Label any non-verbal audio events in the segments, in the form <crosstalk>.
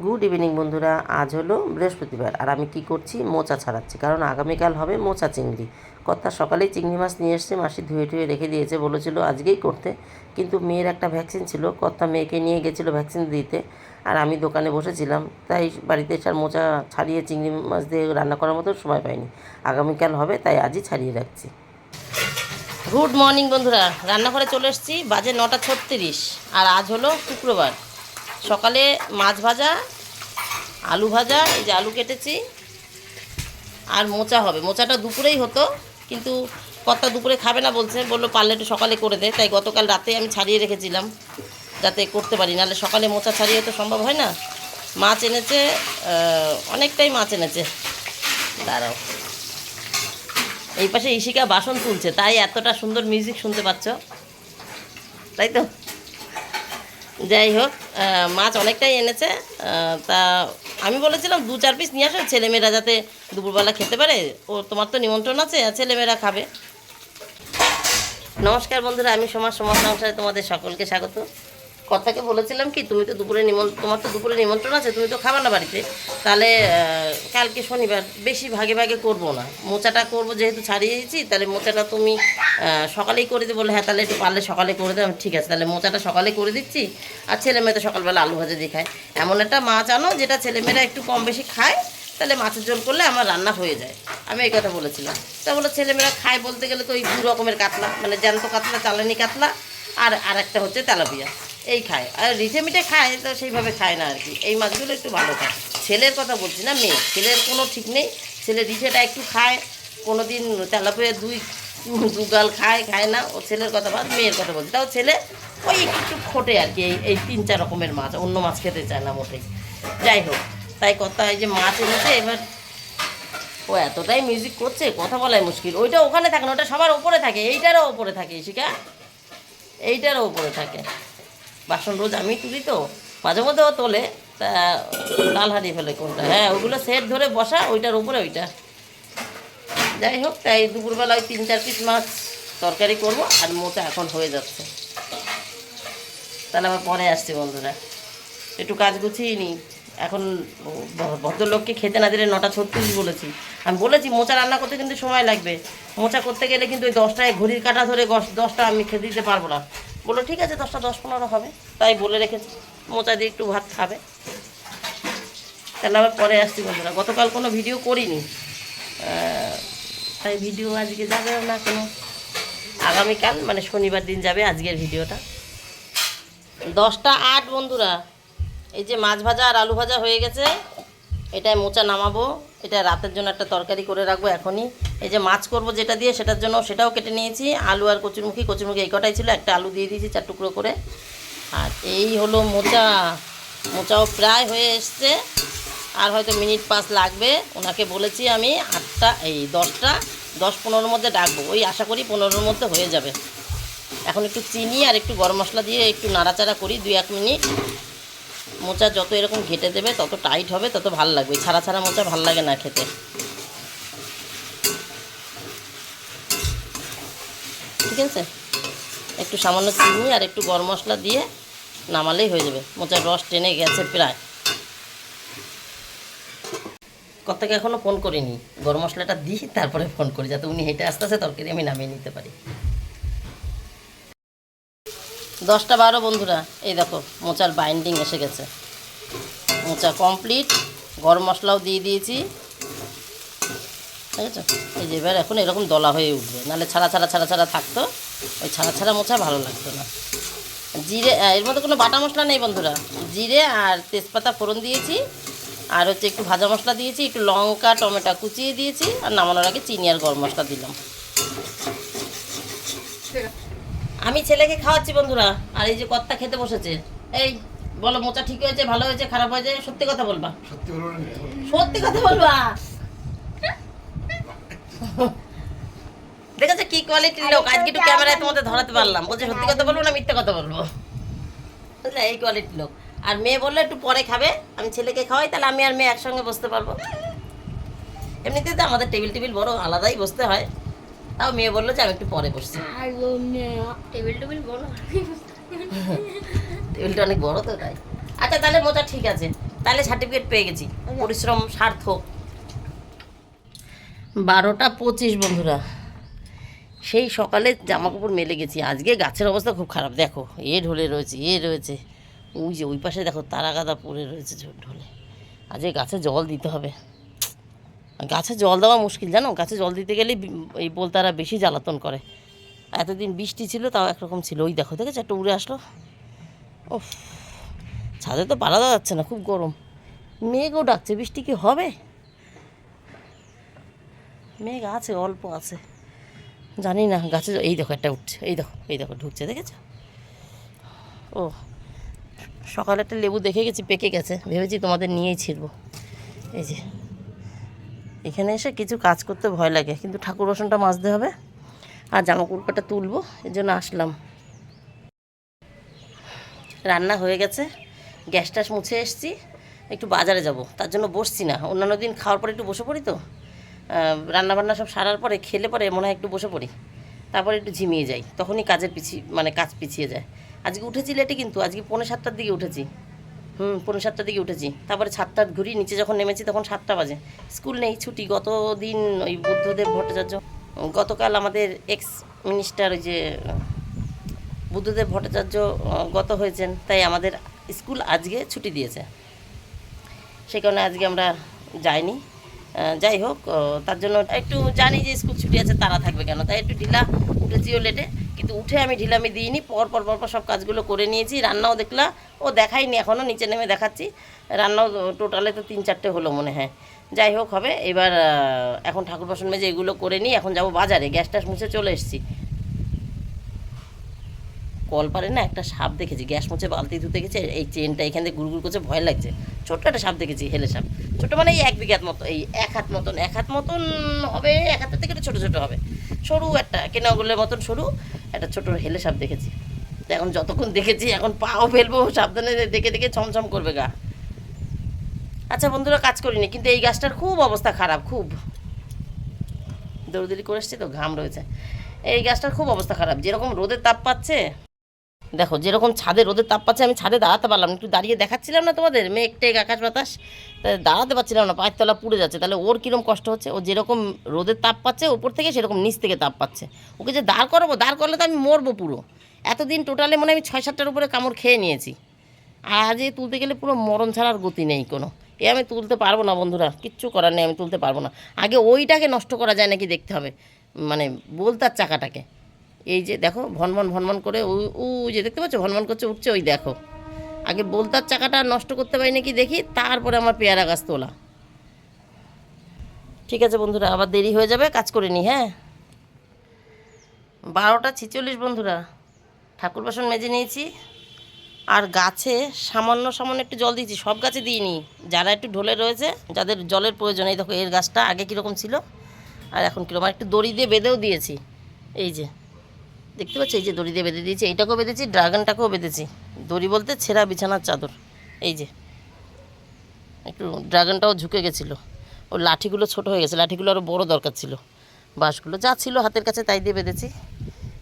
Good evening বন্ধুরা, আজ হলো বৃহস্পতিবার আর আমি কি করছি? মোচা ছাড়াচ্ছি, কারণ আগামীকাল হবে মোচা চিংড়ি। কর্তা সকালেই চিংড়ি মাছ নিয়ে এসছে, মাসি ধুয়ে ধুয়ে রেখে দিয়েছে, বলেছিল আজকেই করতে। কিন্তু মেয়ের একটা ভ্যাকসিন ছিল, কর্তা মেয়েকে নিয়ে গেছিল ভ্যাকসিন দিতে আর আমি দোকানে বসেছিলাম, তাই বাড়িতে এসে আর মোচা ছাড়িয়ে চিংড়ি মাছ দিয়ে রান্না করার মতো সময় পাইনি। আগামীকাল হবে, তাই আজই ছাড়িয়ে রাখছি। গুড মর্নিং বন্ধুরা, রান্নাঘরে চলে এসেছি, বাজে নটা ছত্রিশ আর আজ হলো শুক্রবার। সকালে মাছ ভাজা, আলু ভাজা, এই যে আলু কেটেছি। আর মোচা হবে। মোচাটা দুপুরেই হতো, কিন্তু কর্তা দুপুরে খাবে না বলছে। বলল, পারলে একটু সকালে করে দে। তাই গতকাল রাতে আমি ছাড়িয়ে রেখেছিলাম, যাতে করতে পারি। নাহলে সকালে মোচা ছাড়িয়ে তো সম্ভব হয় না। মাছ এনেছে অনেকটাই মাছ এনেছে। দাঁড়াও। এই পাশে ইশিকা বাসন তুলছে। তাই এতটা সুন্দর মিউজিক শুনতে পাচ্ছ। তাই তো? যাই হোক মাছ অনেকটাই এনেছে তা আমি বলেছিলাম দু চার পিস নিয়ে আসো, ছেলেমেয়েরা যাতে দুপুরবেলা খেতে পারে, ও তোমার তো নিমন্ত্রণ আছে, আর ছেলেমেয়েরা খাবে। নমস্কার বন্ধুরা, আমি সমাজ সমাজ সংসারে তোমাদের সকলকে স্বাগত। কথাকে বলেছিলাম কি, তুমি তো দুপুরে নিমন্ত্রণ তোমার তো দুপুরে নিমন্ত্রণ আছে, তুমি তো খাবে না বাড়িতে। তাহলে কালকে শনিবার বেশি ভাগে ভাগে করব না। মোচাটা করব যেহেতু ছাড়িয়ে দিয়েছি তাহলে মোচাটা তুমি সকালেই করে দিই বলে হ্যাঁ তাহলে একটু পারলে সকালে করে দেবো ঠিক আছে। তাহলে মোচাটা সকালে করে দিচ্ছি, আর ছেলে মেয়ে তো সকালবেলা আলু ভাজা দিয়ে খায়। এমন একটা মাছ আনো যেটা ছেলেমেয়েরা একটু কম বেশি খায়, তাহলে মাছের ঝোল করলে আমার রান্না হয়ে যায়। আমি এই কথা বলেছিলাম। তা বলো ছেলেমেয়েরা খায় বলতে গেলে তো ওই দু রকমের কাতলা মানে জ্যান্ত কাতলা চালানি কাতলা আর আর একটা হচ্ছে তেলাপিয়া। এই খায়। আর রিঠে মিঠে খায়, তো সেইভাবে খায় না আর কি। এই মাছগুলো একটু ভালো খায়। ছেলের কথা বলছি না, মেয়ে। ছেলের কোনো ঠিক নেই। ছেলে রিঠেটা একটু খায় কোনো দিন তেলাপিয়া দুই দু গাল খায় খায় না। ও ছেলের কথা বাদ মেয়ের কথা বলছি। তাও ছেলে ওই একটু খোটে আর কি, এই এই তিন, চার রকমের মাছ। অন্য মাছ খেতে চায় না মোটেই। যাই হোক, তাই কথা এই যে মাছ এনেছে, এবার ও এতটাই মিউজিক করছে, কথা বলাই মুশকিল। ওইটা ওখানে থাকে না, ওটা সবার ওপরে থাকে। এইটারও ওপরে থাকে শিকা এইটারও ওপরে থাকে। বাসন রোজ আমি তুলি তো, মাঝে মধ্যে ও তোলে, তা লাল হারিয়ে ফেলে কোনটা। হ্যাঁ ওগুলো সেট ধরে বসা, ওইটার উপরে ওইটা। যাই হোক, তাই দুপুরবেলা ওই তিন চার পিস মাছ তরকারি করব, আর মোটা এখন হয়ে যাচ্ছে। তাহলে আবার পরে আসছি বন্ধুরা। একটু কাজ গুছিয়ে নিই। এখন ভদ্রলোককে খেতে না দিলে নটা ছত্রিশ বলেছি। আমি বলেছি, মোচা রান্না করতে কিন্তু সময় লাগবে। মোচা করতে গেলে কিন্তু ওই দশটায় ঘড়ির কাটা ধরে দশটা আমি খেতে দিতে পারব না। বলল, ঠিক আছে, দশটা দশ পনেরো হবে। তাই বলে রেখেছি। মোচা দিয়ে একটু ভাত খাবে। তাহলে আবার পরে আসছি বন্ধুরা। গতকাল কোনো ভিডিও করিনি। তাই ভিডিও আজকে যাবেও না কোনো। আগামীকাল মানে শনিবার দিন যাবে আজকের ভিডিওটা। দশটা আট বন্ধুরা। এই যে মাছ ভাজা আর আলু ভাজা হয়ে গেছে। এটায় মোচা নামাবো। এটা রাতের জন্য একটা তরকারি করে রাখব এখনই। এই যে মাছ করব যেটা দিয়ে সেটার জন্য সেটাও কেটে নিয়েছি। আলু আর কচুরমুখী কচুরমুখী এই কটাই ছিল। একটা আলু দিয়ে দিয়েছি চার টুকরো করে। আর এই হলো মোচা। মোচাও প্রায় হয়ে এসছে। আর হয়তো মিনিট পাঁচ লাগবে। ওনাকে বলেছি আমি আটটা, এই দশটা, দশ পনেরোর মধ্যে ডাকবো। ওই আশা করি পনেরোর মধ্যে হয়ে যাবে। এখন একটু চিনি আর একটু গরম মশলা দিয়ে একটু নাড়াচাড়া করি, দুই এক মিনিট। মোচা যত এরকম ঘেটে দেবে, তত টাইট হবে, তত ভালো লাগবে। ছাড়া ছাড়া মোচা ভালো লাগে না খেতে। ঠিক আছে? একটু সামান্য চিনি আর একটু গরম মশলা দিয়ে নামালেই হয়ে যাবে। মোচার রস টেনে গেছে প্রায়। কর্তাকে এখনও ফোন করিনি। গরম মশলাটা দিই, তারপরে ফোন করি, যাতে উনি হেঁটে আসতে আসতে তরকারি আমি নামিয়ে নিতে পারি। দশটা বারো বন্ধুরা, এই দেখো, মোচার বাইন্ডিং এসে গেছে। মোচা কমপ্লিট গরম মশলাও দিয়ে দিয়েছি। ঠিক আছে? এই যে এবার এখন এরকম দলা হয়ে উঠবে। নাহলে ছাড়া ছাড়া ছাড়া ছাড়া থাকতো। ওই ছাড়া ছাড়া মোচা ভালো লাগতো না। জিরে এর মধ্যে কোনো বাটা মশলা নেই বন্ধুরা। জিরে আর তেজপাতা ফোড়ন দিয়েছি। আর হচ্ছে একটু ভাজা মশলা দিয়েছি, একটু লঙ্কা, টমেটো কুচিয়ে দিয়েছি। আর নামানোর আগে চিনি আর গরম মশলা দিলাম। আমি ছেলেকে খাওয়াচ্ছি বন্ধুরা আর এই যে কর্তা খেতে বসেছে। এই বলো মোচা ঠিক হয়েছে ভালো হয়েছে খারাপ হয়েছে সত্যি কথা বলবা। সত্যি সত্যি কথা বলবা। দেখেছ কি কোয়ালিটির লোক? আজকে একটু ক্যামেরায় তোমাদের ধরাতে পারলাম। বলছে সত্যি কথা বলব না মিথ্যে কথা বলব? বুঝলে এই কোয়ালিটির লোক। আর মেয়ে বলল একটু পরে খাবে। আমি ছেলেকে খাওয়াই তাহলে আমি আর মেয়ে একসঙ্গে বসতে পারব। এমনিতে তো আমাদের টেবিল টেবিল বড় আলাদাই বসতে হয়। তাও মেয়ে বলল যে আমি একটু পরে বসছি। টেবিল টেবিল বলো টেবিলটা অনেক বড়। তো তাই। আচ্ছা তাহলে মোচা ঠিক আছে। তাহলে সার্টিফিকেট পেয়ে গেছি। পরিশ্রম সার্থক। বারোটা পঁচিশ বন্ধুরা। সেই সকালে জামা কাপড় মেলে গেছি। আজকে গাছের অবস্থা খুব খারাপ। দেখো এ ঢলে রয়েছে এ রয়েছে। ওই যে ওই পাশে দেখো তারা গাদা পড়ে রয়েছে ঢলে। আজকে গাছে জল দিতে হবে। গাছে জল দেওয়া মুশকিল, জানো? গাছে জল দিতে গেলে এই বলতারা বেশি জ্বালাতন করে। এতদিন বৃষ্টি ছিল, তাও একরকম ছিল। ওই দেখো, দেখেছ? একটা উড়ে আসলো। ও ছাদে তো পালা দেওয়া যাচ্ছে না, খুব গরম। মেঘও ডাকছে, বৃষ্টি কি হবে? মেঘ আছে, অল্প আছে। জানি না, গাছে এই দেখো, একটা উঠছে। এই দেখো এই দেখো, ঢুকছে, দেখেছ? ও, সকালে একটা লেবু দেখে গেছি, পেকে গেছে। ভেবেছি তোমাদের নিয়েই ছিড়বো। এই যে এখানে এসে কিছু কাজ করতে ভয় লাগে, কিন্তু ঠাকুর বাসনটা মাজতে হবে আর জামা কাপড়টা তুলবো এই জন্য আসলাম। রান্না হয়ে গেছে, গ্যাস ট্যাস মুছে এসছি, একটু বাজারে যাব, তার জন্য বসছি না। অন্যান্য দিন খাওয়ার পরে একটু বসে পড়ি তো রান্না বান্না সব সারার পরে খেলে পরে মনে হয় একটু বসে পড়ি, তারপরে একটু ঝিমিয়ে যাই, তখনই কাজের পিছিয়ে মানে কাজ পিছিয়ে যায়। আজকে উঠেছি লেটে কিন্তু, আজকে পৌনে সাতটার দিকে উঠেছি। হুম পৌনে সাতটার দিকে উঠেছি। তারপরে সাতটার ঘুরি, নিচে যখন নেমেছি তখন সাতটা বাজে। স্কুল নেই, ছুটি। গত দিন ওই বুদ্ধদেব ভট্টাচার্য, গতকাল আমাদের এক্স মিনিস্টার ওই যে, বুদ্ধদেব ভট্টাচার্য গত হয়েছেন। তাই আমাদের স্কুল আজকে ছুটি দিয়েছে। সে কারণে আজকে আমরা যাইনি। যাই হোক তার জন্য একটু জানি যে স্কুল ছুটি আছে, তারা থাকবে কেন? তাই একটু ঢিলা উঠেছিও লেটে। কিন্তু উঠে আমি ঢিলামি দিইনি, পর পর পর সব কাজগুলো করে নিয়েছি, রান্নাও দেখলা, ও দেখাইনি এখনও, নিচে নেমে দেখাচ্ছি। রান্নাও টোটালে তো তিন চারটে হলো মনে হয়। যাই হোক হবে, এবার এখন ঠাকুর বাসন মেজে এগুলো করে নিই, এখন যাব বাজারে, গ্যাস ট্যাস মুছে চলে এসেছি। কল পারে না, একটা সাপ দেখেছি, গ্যাস মুছে বালতি ধুতে গেছে, এই চেনটা এখান থেকে গুড়গুড় করছে, ভয় লাগছে। ছোট্ট একটা সাপ দেখেছি, হেলে সাপ। ছোটো মানে এই এক বিঘাত মতো, এই এক হাত মতন, এক হাত মতন হবে, এক হাতের থেকে ছোটো ছোটো হবে। সরু একটা, কেনাগুলোর মতন সরু, একটা ছোটো হেলে সাপ দেখেছি। এখন যতক্ষণ দেখেছি, এখন পাও ফেলব, সাবধানে দেখে দেখে ছমছম করবে গা। আচ্ছা বন্ধুরা, কাজ করিনি, কিন্তু এই গাছটার খুব অবস্থা খারাপ, খুব। দৌড়দৌড়ি করে এসছি তো, ঘাম রয়েছে। এই গাছটার খুব অবস্থা খারাপ, যেরকম রোদের তাপ পাচ্ছে দেখো, যেরকম ছাদে রোদের তাপ পাচ্ছে, আমি ছাদে দাঁড়াতে পারলাম একটু দাঁড়িয়ে দেখাচ্ছিলাম না তোমাদের? মেঘ টেক আকাশ বাতাস। দাঁড়াতে পারছিলাম না, পায়ের তলা পুড়ে যাচ্ছে। তাহলে ওর কীরকম কষ্ট হচ্ছে? ও যেরকম রোদের তাপ পাচ্ছে, ওপর থেকে সেরকম নিচ থেকে তাপ পাচ্ছে। ওকে যে দাঁড় করাবো, দাঁড় করলে তো আমি মরবো পুরো। এতদিন টোটালে মনে আমি ছয় সাতটার উপরে কামড় খেয়ে নিয়েছি। আর আজ তুলতে গেলে পুরো মরণ ছাড়ার গতি নেই কোনো। এ আমি তুলতে পারব না বন্ধুরা, কিচ্ছু করার নেই, আমি তুলতে পারব না। আগে ওইটাকে নষ্ট করা যায় নাকি দেখতে হবে। মানে বলতার চাকাটাকে। এই যে দেখো, ভনভন ভনভন করে ওই ওই যে দেখতে পাচ্ছ, ভনভন করছে, উঠছে ওই দেখো। আগে বলতার চাকাটা নষ্ট করতে পারি নাকি দেখি, তারপরে আমার পেয়ারা গাছ তোলা। ঠিক আছে বন্ধুরা, আবার দেরি হয়ে যাবে, কাজ করে নি হ্যাঁ? বারোটা ছিচল্লিশ বন্ধুরা, ঠাকুর বাসন মেজে নিয়েছি। আর গাছে সামান্য সামান্য একটু জল দিয়েছি, সব গাছে দিইনি। যারা একটু ঢলে রয়েছে, যাদের জলের প্রয়োজন, এই দেখো এর গাছটা আগে কীরকম ছিল, আর এখন কীরকম একটু দড়ি দিয়ে বেঁধেও দিয়েছি। এই যে দেখতে পাচ্ছ এই যে দড়ি দিয়ে বেঁধে দিয়েছি, এইটাকেও বেঁধেছি, ড্রাগনটাকেও বেঁধেছি। দড়ি বলতে ছেঁড়া বিছানার চাদর, এই যে। একটু ড্রাগনটাও ঝুঁকে গেছিল। ও লাঠিগুলো ছোট হয়ে গেছে, লাঠিগুলো আরও বড় দরকার ছিল। বাঁশগুলো যা ছিল হাতের কাছে তাই দিয়ে বেঁধেছি।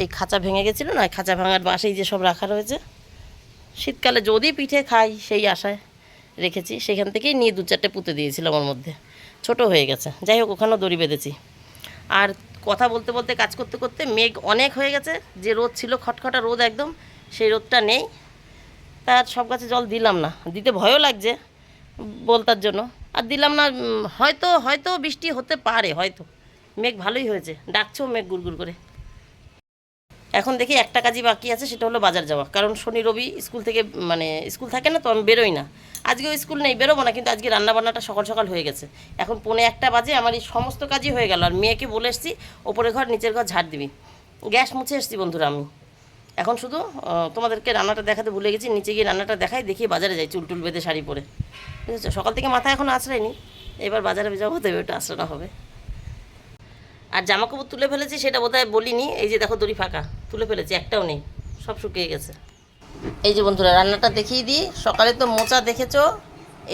এই খাঁচা ভেঙে গেছিল না খাঁচা ভাঙার বাঁশ এই যে সব রাখা রয়েছে। শীতকালে যদি পিঠে খাই, সেই আশায় রেখেছি। সেখান থেকেই নিয়ে দু চারটে পুঁতে দিয়েছিলাম ওর মধ্যে। ছোট হয়ে গেছে। যাই হোক, ওখানেও দড়ি বেঁধেছি। আর কথা বলতে বলতে, কাজ করতে করতে মেঘ অনেক হয়ে গেছে। যে রোদ ছিল, খটখটা রোদ একদম, সেই রোদটা নেই। তার সব গাছে জল দিলাম না। দিতে ভয়ও লাগছে বলতার জন্য। আর দিলাম না হয়তো হয়তো বৃষ্টি হতে পারে, হয়তো। মেঘ ভালোই হয়েছে। ডাকছেও মেঘ গুড় গুড় করে। এখন দেখি একটা কাজই বাকি আছে, সেটা হলো বাজার যাওয়া। কারণ শনি, রবি স্কুল থেকে মানে স্কুল থাকে না, তো আমি বেরোই না। আজকেও স্কুল নেই, বেরোবো না, কিন্তু আজকে রান্নাবান্নাটা সকাল সকাল হয়ে গেছে। এখন পৌনে একটা বাজে, আমার এই সমস্ত কাজই হয়ে গেল। আর মেয়েকে বলে এসছি ওপরের ঘর, নিচের ঘর ঝাড় দিবি। গ্যাস মুছে এসছি বন্ধুরা আমি। এখন শুধু তোমাদেরকে রান্নাটা দেখাতে ভুলে গেছি, নিচে গিয়ে রান্নাটা দেখাই, দেখি বাজারে যাই, চুল টুল বেঁধে শাড়ি পরে। বুঝেছ? সকাল থেকে মাথা এখন আশ্রয়নি এবার বাজারে যাব তবে ওটা আশ্রানো হবে। আর জামা কাপড় তুলে ফেলেছি, সেটা বোধহয় বলিনি। এই যে দেখো দড়ি ফাঁকা, তুলে ফেলেছি, একটাও নেই, সব শুকিয়ে গেছে। এই যে বন্ধুরা, রান্নাটা দেখিয়ে দিই। সকালে তো মোচা দেখেছ?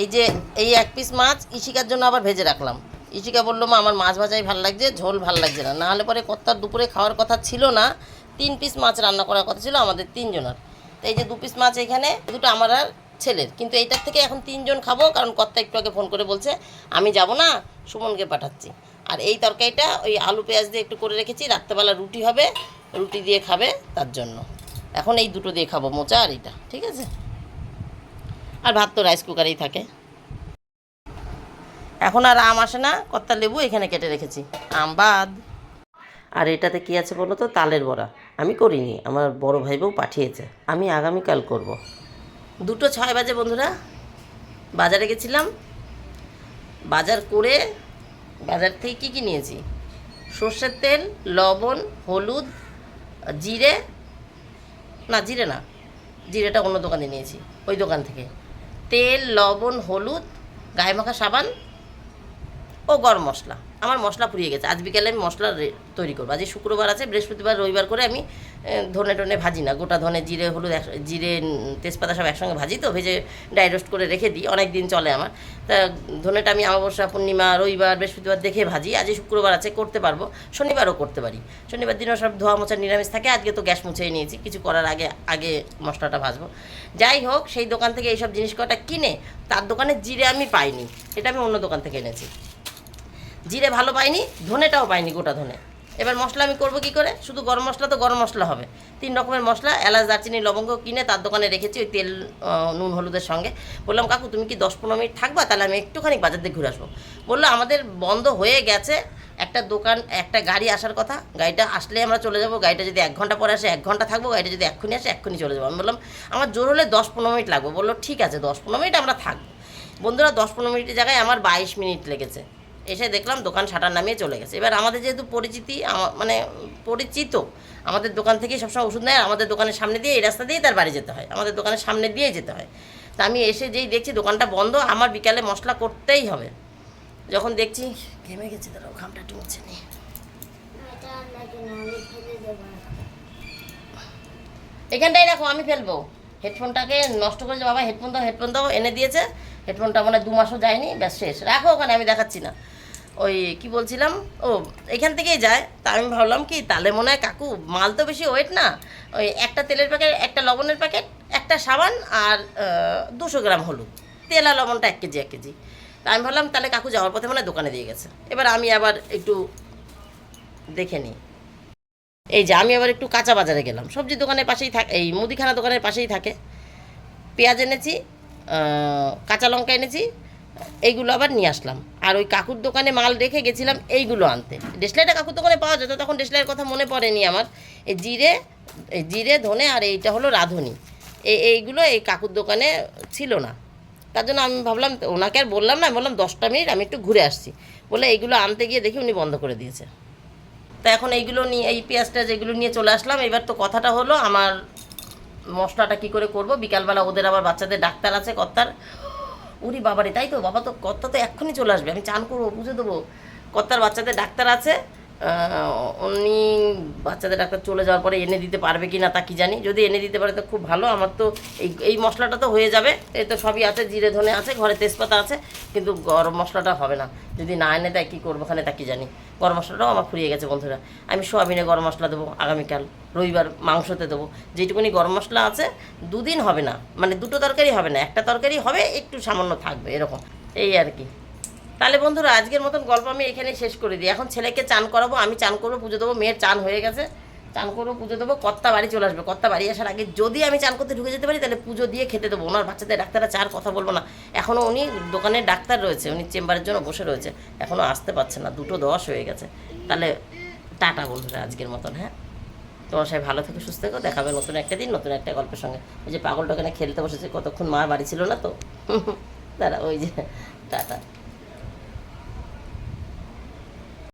এই যে, এই এক পিস মাছ ইশিকার জন্য আবার ভেজে রাখলাম। ইশিকা বলল, মা, আমার মাছ ভাজাই ভালো লাগছে, ঝোল ভালো লাগছে না। নাহলে পরে কত্তার দুপুরে খাওয়ার কথা ছিল না। তিন পিস মাছ রান্না করার কথা ছিল, আমাদের তিনজনের। তো এই যে দু পিস মাছ এখানে, দুটো আমার আর ছেলের। কিন্তু এইটার থেকে এখন তিনজন খাব, কারণ কর্তা একটু আগে ফোন করে বলছে, আমি যাব না, সুমনকে পাঠাচ্ছি। আর এই তরকারিটা ওই আলু পেঁয়াজ দিয়ে একটু করে রেখেছি, রাত্রেবেলা রুটি হবে, রুটি দিয়ে খাবে তার জন্য। এখন এই দুটো দিয়ে খাব, মোচা আর এটা, ঠিক আছে? আর ভাত তো রাইস কুকারেই থাকে। এখন আর আম আসে না কত্তা লেবু এখানে কেটে রেখেছি। আম বাদ। আর এটাতে কি আছে বলো তো? তালের বড়া। আমি করিনি, আমার বড় ভাই বউ পাঠিয়েছে। আমি আগামীকাল করব। দুটো ছয় বাজে বন্ধুরা। বাজারে গেছিলাম। বাজার করে বাজার থেকে কী কী নিয়েছি? সর্ষের তেল, লবণ, হলুদ, জিরে, না জিরে না, জিরেটা অন্য দোকানে নিয়েছি, ওই দোকান থেকে। তেল, লবণ, হলুদ, গায়ে মাখা সাবান ও গরম মশলা। আমার মশলা পুড়িয়ে গেছে। আজ বিকেলে আমি মশলা তৈরি করব। আজ শুক্রবার আছে, বৃহস্পতিবার, রবিবার করে আমি ধনে টনে ভাজি না। গোটা ধনে, জিরে, হলুদ জিরে তেজপাতা সব একসঙ্গে ভাজি তো, ভেজে ড্রাই রোস্ট করে রেখে দিই। অনেক দিন চলে আমার। তা ধনেটা আমি অমাবস্যা, পূর্ণিমা, রবিবার, বৃহস্পতিবার দেখে ভাজি। আজ শুক্রবার আছে, করতে পারব। শনিবারও করতে পারি। শনিবার দিনও সব ধোয়া মোছা নিরামিষ থাকে। আজকে তো গ্যাস মুছেই নিয়েছি। কিছু করার আগে আগে মশলাটা ভাজবো। যাই হোক, সেই দোকান থেকে এইসব জিনিস কটা কিনে, তার দোকানে জিরে আমি পাইনি। এটা আমি অন্য দোকান থেকে এনেছি। জিরে ভালো পাইনি, ধনেটাও পাইনি গোটা ধনে। এবার মশলা আমি করব কী করে? শুধু গরম মশলা তো গরম মশলা হবে। তিন রকমের মশলা, এলাচ, দারচিনি, লবঙ্গ কিনে তার দোকানে রেখেছি ওই তেল নুন, হলুদের সঙ্গে। বললাম, কাকু, তুমি কি দশ পনেরো মিনিট থাকবা? তাহলে আমি একটুখানি বাজার দিয়ে ঘুরে আসব। বলল, আমাদের বন্ধ হয়ে গেছে। একটা দোকান, একটা গাড়ি আসার কথা। গাড়িটা আসলে আমরা চলে যাব। গাড়িটা যদি এক ঘণ্টা পরে আসে, এক ঘণ্টা থাকব। গাড়িটা যদি এক্ষুনি আসে, এক্ষুনি চলে যাব। আমি বললাম, আমার জোর হলে দশ পনেরো মিনিট লাগবে। বলল, ঠিক আছে, দশ পনেরো মিনিট আমরা থাকব। বন্ধুরা, দশ পনেরো মিনিটের জায়গায় আমার বাইশ মিনিট লেগেছে। এসে দেখলাম দোকান শাটার নামিয়ে চলে গেছে। এবার আমাদের যেহেতু পরিচিতি মানে পরিচিত, আমাদের দোকান থেকেই সবসময় ওষুধ নেয় আমাদের দোকানের সামনে দিয়ে এই রাস্তা দিয়েই তার বাড়ি যেতে হয়। আমাদের দোকানের সামনে দিয়েই যেতে হয়। তা আমি এসে যেই দেখছি দোকানটা বন্ধ, আমার বিকালে মশলা করতেই হবে। যখন দেখছি ঘেমে গেছি তারা ঘামটা একটু মুছে নিই এটা নাকি না। এখানটাই রাখো, আমি ফেলব। হেডফোনটাকে নষ্ট করেছে বাবা, হেডফোন দাও হেডফোন দাও, এনে দিয়েছে। হেডফোনটা মানে দু মাসও যায়নি, ব্যাস শেষ। রাখো ওখানে, আমি দেখাচ্ছি না। ওই কি বলছিলাম? ও, এখান থেকেই যায়। তা আমি ভাবলাম কি, তাহলে মনে হয় কাকু, মাল তো বেশি ওয়েট না? ওই একটা তেলের প্যাকেট একটা লবণের প্যাকেট একটা সাবান আর দুশো গ্রাম হলুদ। তেল আর লবণটা এক কেজি এক কেজি। তা আমি ভাবলাম, তাহলে কাকু যাওয়ার পথে মনে দোকানে দিয়ে গেছে। এবার আমি আবার একটু দেখে নিই। এই যে, আমি আবার একটু কাঁচা বাজারে গেলাম। সবজি দোকানের পাশেই থাকে, এই মুদিখানা দোকানের পাশেই থাকে। পেঁয়াজ এনেছি কাঁচা লঙ্কা এনেছি এইগুলো আবার নিয়ে আসলাম। আর ওই কাকুর দোকানে মাল রেখে গেছিলাম এইগুলো আনতে। ডেসলাইটা কাকুর দোকানে পাওয়া যেত তখন ডেসলাইয়ের কথা মনে পড়েনি আমার। এই জিরে জিরে, ধনে আর এইটা হলো রাঁধুনি। এই এইগুলো এই কাকুর দোকানে ছিল না। তার জন্য আমি ভাবলাম, ওনাকে আর বললাম না বললাম, দশটা মিনিট, আমি একটু ঘুরে আসছি। বলে এইগুলো আনতে গিয়ে দেখি উনি বন্ধ করে দিয়েছে। তা এখন এইগুলো নিয়ে, এই পেঁয়াজটা যেগুলো নিয়ে চলে আসলাম, এবার তো কথাটা হলো, আমার মশলাটা কি করে করব? বিকালবেলা ওদের আবার বাচ্চাদের ডাক্তার আছে, কর্তার। উরি বাবারে, তাই তো? বাবা তো কর্তা তো এক্ষুনি চলে আসবে, আমি চান করব, বুঝে দেবো। কর্তার বাচ্চাদের ডাক্তার আছে উনি বাচ্চাদের ডাক্তার চলে যাওয়ার পরে এনে দিতে পারবে কি না তা কি জানি। যদি এনে দিতে পারে তো খুব ভালো, আমার তো এই এই মশলাটা তো হয়ে যাবে। এ তো সবই আছে, জিরে ধনে আছে, ঘরে তেজপাতা আছে, কিন্তু গরম মশলাটা হবে না। যদি না এনে দেয়, কী করব ওখানে তা কি জানি। গরম মশলাটাও আমার ফুরিয়ে গেছে, বন্ধুরা। আমি সোয়াবিনে গরম মশলা দেবো আগামীকাল, রবিবার মাংসতে দেবো। যেটুকুনি গরম মশলা আছে, দুদিন হবে না। মানে দুটো তরকারি হবে না, একটা তরকারি হবে, একটু সামান্য থাকবে, এরকম। এই আর কি। তাহলে বন্ধুরা, আজকের মতন গল্প আমি এখানেই শেষ করে দিই। এখন ছেলেকে চান করাবো, আমি চান করব, পুজো দেবো, মেয়ের চান হয়ে গেছে। চান করব, পুজো দেবো, কর্তা বাড়ি চলে আসবে। কর্তা বাড়ি আসার আগে যদি আমি চান করতে ঢুকে যেতে পারি, তাহলে পুজো দিয়ে খেতে দেবো। ওনার বাচ্চাদের ডাক্তাররা চার কথা বলব না। এখনও উনি দোকানে ডাক্তার রয়েছে, উনি চেম্বারের জন্য বসে রয়েছে। এখনও আসতে পারছে না, দুটো দশ হয়ে গেছে। তাহলে টাটা বন্ধুরা, আজকের মতন হ্যাঁ? তোমার সবাই ভালো থেকে, সুস্থ থেকো। দেখাবে নতুন একটা দিন, নতুন একটা গল্পের সঙ্গে। ওই যে পাগলটা ওখানে খেলতে বসেছে, কতক্ষণ মা বাড়ি ছিল না তো? <laughs> দাঁড়া, ওই যে, টাটা।